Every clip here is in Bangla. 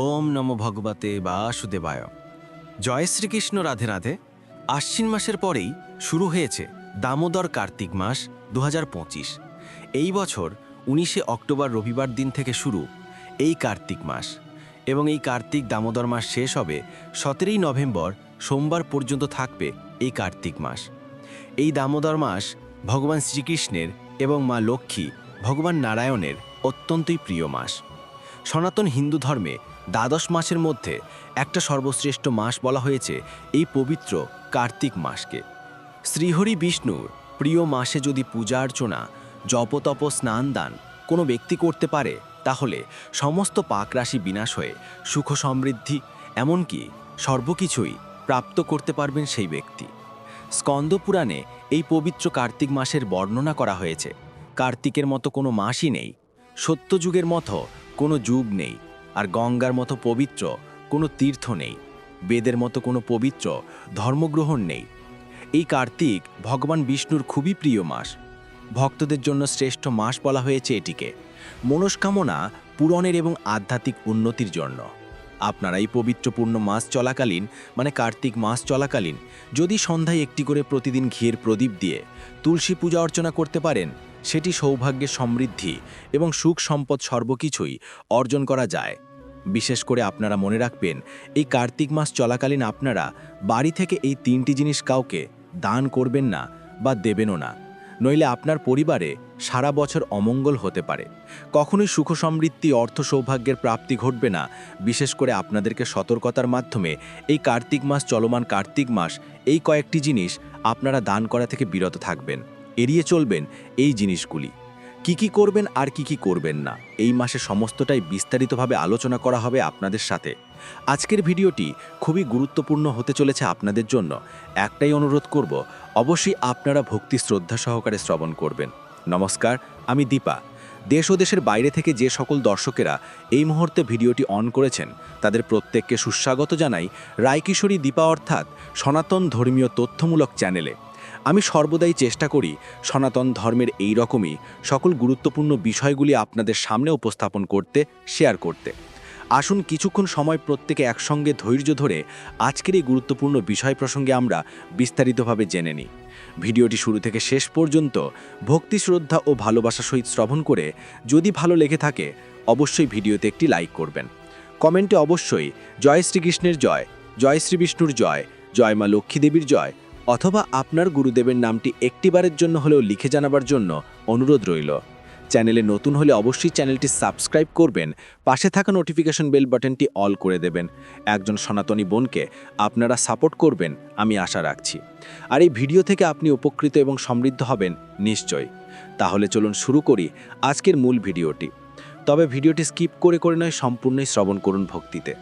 ওম নম ভগবতে বাসুদেবায়। জয় শ্রীকৃষ্ণ, রাধে রাধে। আশ্বিন মাসের পরেই শুরু হয়েছে দামোদর কার্তিক মাস দু হাজার পঁচিশ। এই বছর উনিশে অক্টোবর রবিবার দিন থেকে শুরু এই কার্তিক মাস এবং এই কার্তিক দামোদর মাস শেষ হবে সতেরোই নভেম্বর সোমবার পর্যন্ত থাকবে এই কার্তিক মাস। এই দামোদর মাস ভগবান শ্রীকৃষ্ণের এবং মা লক্ষ্মী, ভগবান নারায়ণের অত্যন্তই প্রিয় মাস। সনাতন হিন্দু ধর্মে দ্বাদশ মাসের মধ্যে একটা সর্বশ্রেষ্ঠ মাস বলা হয়েছে এই পবিত্র কার্তিক মাসকে। শ্রীহরি বিষ্ণুর প্রিয় মাসে যদি পূজা অর্চনা, জপতপ স্নান দান কোনো ব্যক্তি করতে পারে, তাহলে সমস্ত পাকরাশি বিনাশ হয়ে সুখ সমৃদ্ধি এমনকি সর্বকিছুই প্রাপ্ত করতে পারবেন সেই ব্যক্তি। স্কন্দ পুরাণে এই পবিত্র কার্তিক মাসের বর্ণনা করা হয়েছে। কার্তিকের মতো কোনো মাসই নেই। সত্যযুগের মতো কোনো যুগ নেই, আর গঙ্গার মতো পবিত্র কোনো তীর্থ নেই, বেদের মতো কোনো পবিত্র ধর্মগ্রহণ নেই। এই কার্তিক ভগবান বিষ্ণুর খুবই প্রিয় মাস। ভক্তদের জন্য শ্রেষ্ঠ মাস বলা হয়েছে এটিকে। মনস্কামনা পূরণের এবং আধ্যাত্মিক উন্নতির জন্য। আপনারা এই পবিত্রপূর্ণ মাস চলাকালীন মানে কার্তিক মাস চলাকালীন, যদি সন্ধ্যায় একটি করে প্রতিদিন ঘিয়ের প্রদীপ দিয়ে তুলসী পূজা অর্চনা করতে পারেন সেটি সৌভাগ্যের সমৃদ্ধি এবং সুখ সম্পদ সর্বকিছুই অর্জন করা যায়। বিশেষ করে আপনারা মনে রাখবেন, এই কার্তিক মাস চলাকালীন আপনারা বাড়ি থেকে এই তিনটি জিনিস কাউকে দান করবেন না বা দেবেনও না। নইলে আপনার পরিবারে সারা বছর অমঙ্গল হতে পারে। কখনোই সুখ সমৃদ্ধি, অর্থ সৌভাগ্যের প্রাপ্তি ঘটবে না। বিশেষ করে আপনাদেরকে সতর্কতার মাধ্যমে এই কার্তিক মাস, চলমান কার্তিক মাস, এই কয়েকটি জিনিস আপনারা দান করা থেকে বিরত থাকবেন। এড়িয়ে চলবেন এই জিনিসগুলি। কি কি করবেন আর কি কি করবেন না, এই মাসে সমস্তটাই বিস্তারিতভাবে আলোচনা করা হবে আপনাদের সাথে। আজকের ভিডিওটি খুবই গুরুত্বপূর্ণ হতে চলেছে আপনাদের জন্য। একটাই অনুরোধ করব, অবশ্যই আপনারা ভক্তি শ্রদ্ধা সহকারে শ্রবণ করবেন। নমস্কার, আমি দীপা। দেশ ও দেশের বাইরে থেকে যে সকল দর্শকেরা এই মুহূর্তে ভিডিওটি অন করেছেন, তাদের প্রত্যেককে সুস্বাগত জানাই রায়কিশোরী দীপা অর্থাৎ সনাতন ধর্মীয় তথ্যমূলক চ্যানেলে। আমি সর্বদাই চেষ্টা করি সনাতন ধর্মের এই রকমই সকল গুরুত্বপূর্ণ বিষয়গুলি আপনাদের সামনে উপস্থাপন করতে শেয়ার করতে। আসুন কিছুক্ষণ সময় প্রত্যেকে একসঙ্গে ধৈর্য ধরে আজকের এই গুরুত্বপূর্ণ বিষয় প্রসঙ্গে আমরা বিস্তারিতভাবে জেনে নিই। ভিডিওটি শুরু থেকে শেষ পর্যন্ত ভক্তি, শ্রদ্ধা ও ভালোবাসা সহিত শ্রবণ করে যদি ভালো লেগে থাকে, অবশ্যই ভিডিওতে একটি লাইক করবেন। কমেন্টে অবশ্যই, জয় শ্রীকৃষ্ণের জয় জয় শ্রী বিষ্ণুর জয় জয় মা লক্ষ্মী দেবীর জয় অথবা আপনার গুরুদেবের নামটি একটিবারের জন্য হলেও লিখে জানাবার জন্য অনুরোধ রইল। চ্যানেলে নতুন হলে অবশ্যই চ্যানেলটি সাবস্ক্রাইব করবেন, পাশে থাকা নোটিফিকেশন বেল বাটনটি অল করে দেবেন। একজন সনাতনী বোনকে আপনারা সাপোর্ট করবেন, আমি আশা রাখছি। আর এই ভিডিও থেকে আপনি উপকৃত এবং সমৃদ্ধ হবেন নিশ্চয় তাহলে চলুন শুরু করি আজকের মূল ভিডিওটি। তবে ভিডিওটি স্কিপ করে করে নয়, সম্পূর্ণই শ্রবণ করুন ভক্তিতে।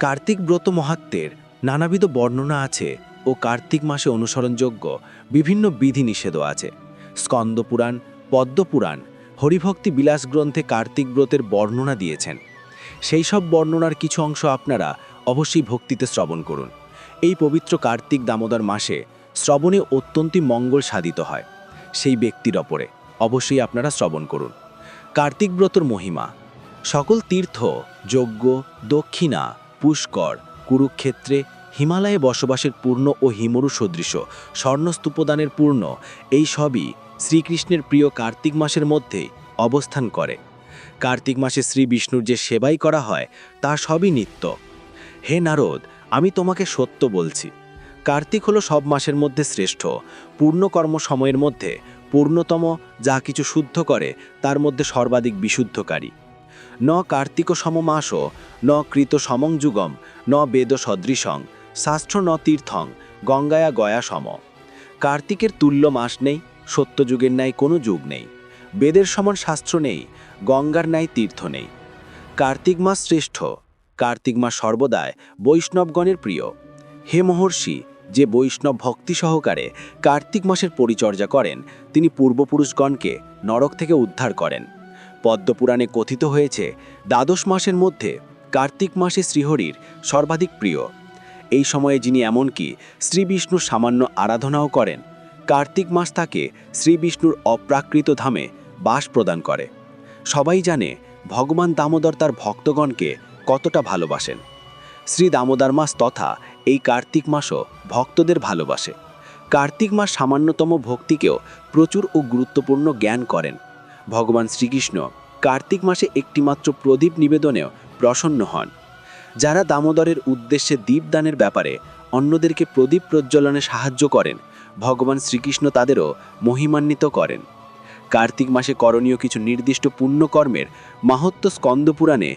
কার্তিক ব্রত মহাত্মের নানাবিধ বর্ণনা আছে ও কার্তিক মাসে অনুসরণযোগ্য বিভিন্ন বিধি নিষেধও আছে। স্কন্দপুরাণ, পদ্মপুরাণ, হরিভক্তি বিলাস গ্রন্থে কার্তিক ব্রতের বর্ণনা দিয়েছেন। সেই সব বর্ণনার কিছু অংশ আপনারা অবশ্যই ভক্তিতে শ্রবণ করুন। এই পবিত্র কার্তিক দামোদর মাসে শ্রবণে অত্যন্তই মঙ্গল সাধিত হয়। সেই ব্যক্তির ওপরে অবশ্যই আপনারা শ্রবণ করুন। কার্তিক ব্রতর মহিমা, সকল তীর্থ, যজ্ঞ, দক্ষিণা, পুষ্কর, কুরুক্ষেত্রে হিমালয়ে বসবাসের পূর্ণ ও হিমরু সদৃশ স্বর্ণস্তূপদানের পূর্ণ, এই সবই শ্রীকৃষ্ণের প্রিয় কার্তিক মাসের মধ্যে অবস্থান করে। কার্তিক মাসে শ্রী বিষ্ণুর যে সেবাই করা হয়, তা সবই নিত্য। হে নারদ, আমি তোমাকে সত্য বলছি। কার্তিক হলো সব মাসের মধ্যে শ্রেষ্ঠ। পূর্ণকর্ম সময়ের মধ্যে পূর্ণতম যা কিছু শুদ্ধ করে, তার মধ্যে সর্বাধিক বিশুদ্ধকারী। ন কার্তিক সম মাসও ন কৃত সমং যুগম, ন বেদ সদৃশং শাস্ত্র ন তীর্থং গঙ্গায়া গয়া সম। কার্তিকের তুল্য মাস নেই, সত্যযুগের ন্যায় কোনো যুগ নেই। বেদের সমান শাস্ত্র নেই, গঙ্গার ন্যায় তীর্থ নেই। কার্তিক মাস শ্রেষ্ঠ, কার্তিক মাস সর্বদায় বৈষ্ণবগণের প্রিয়। হে মহর্ষি, যে বৈষ্ণব ভক্তি সহকারে কার্তিক মাসের পরিচর্যা করেন, তিনি পূর্বপুরুষগণকে নরক থেকে উদ্ধার করেন। পদ্মপুরাণে কথিত হয়েছে, দ্বাদশ মাসের মধ্যে কার্তিক মাসে শ্রীহরির সর্বাধিক প্রিয়। এই সময়ে যিনি এমনকি শ্রী বিষ্ণুর সামান্য আরাধনাও করেন, কার্তিক মাস তাকে শ্রী বিষ্ণুর অপ্রাকৃত ধামে বাস প্রদান করে। সবাই জানে ভগবান দামোদর তার ভক্তগণকে কতটা ভালোবাসেন। শ্রী দামোদর মাস তথা এই কার্তিক মাসও ভক্তদের ভালোবাসে। কার্তিক মাস সামান্যতম ভক্তিকেও প্রচুর ও গুরুত্বপূর্ণ জ্ঞান করেন। ভগবান শ্রীকৃষ্ণ কার্তিক মাসে একটিমাত্র প্রদীপ নিবেদনেও প্রসন্ন হন। যারা দামোদরের উদ্দেশ্যে দীপদানের ব্যাপারে অন্যদেরকে প্রদীপ প্রজ্বলনে সাহায্য করেন, ভগবান শ্রীকৃষ্ণ তাদেরও মহিমান্বিত করেন। কার্তিক মাসে করণীয় কিছু নির্দিষ্ট পুণ্যকর্মের মাহাত্ম্য স্কন্দপুরাণে